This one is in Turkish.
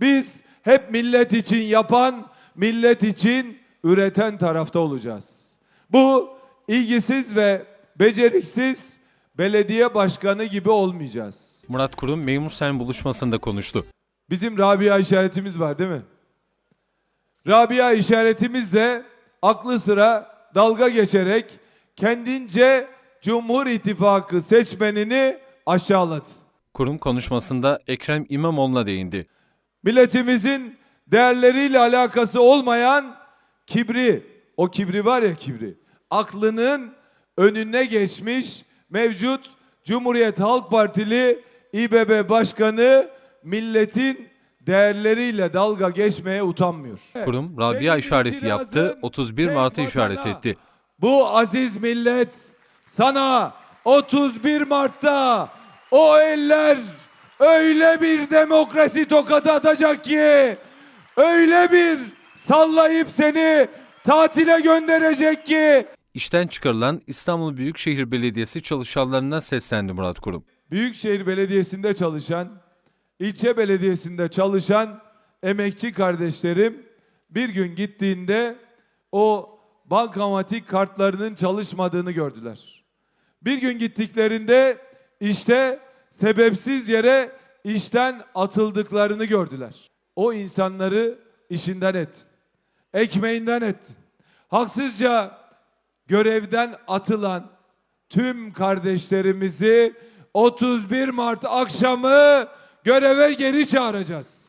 Biz hep millet için yapan, millet için üreten tarafta olacağız. Bu ilgisiz ve beceriksiz belediye başkanı gibi olmayacağız. Murat Kurum memur sen buluşmasında konuştu. Bizim Rabia işaretimiz var değil mi? Rabia işaretimiz de aklı sıra dalga geçerek kendince Cumhur İttifakı seçmenini aşağıladı. Kurum konuşmasında Ekrem İmamoğlu'na değindi. Milletimizin değerleriyle alakası olmayan kibri, o kibri var ya kibri, aklının önüne geçmiş mevcut Cumhuriyet Halk Partili İBB Başkanı milletin değerleriyle dalga geçmeye utanmıyor. Kurum Rabia işareti yaptı, 31 tek Mart'ı işaret etti. Bu aziz millet sana 31 Mart'ta o eller öyle bir demokrasi tokadı atacak ki öyle bir sallayıp seni tatile gönderecek ki İşten çıkarılan İstanbul Büyükşehir Belediyesi çalışanlarına seslendi Murat Kurum. Büyükşehir Belediyesi'nde çalışan, ilçe belediyesinde çalışan emekçi kardeşlerim bir gün gittiğinde o bankamatik kartlarının çalışmadığını gördüler. Bir gün gittiklerinde işte sebepsiz yere işten atıldıklarını gördüler. O insanları işinden ettin. Ekmeğinden ettin. Haksızca görevden atılan tüm kardeşlerimizi 31 Mart akşamı göreve geri çağıracağız.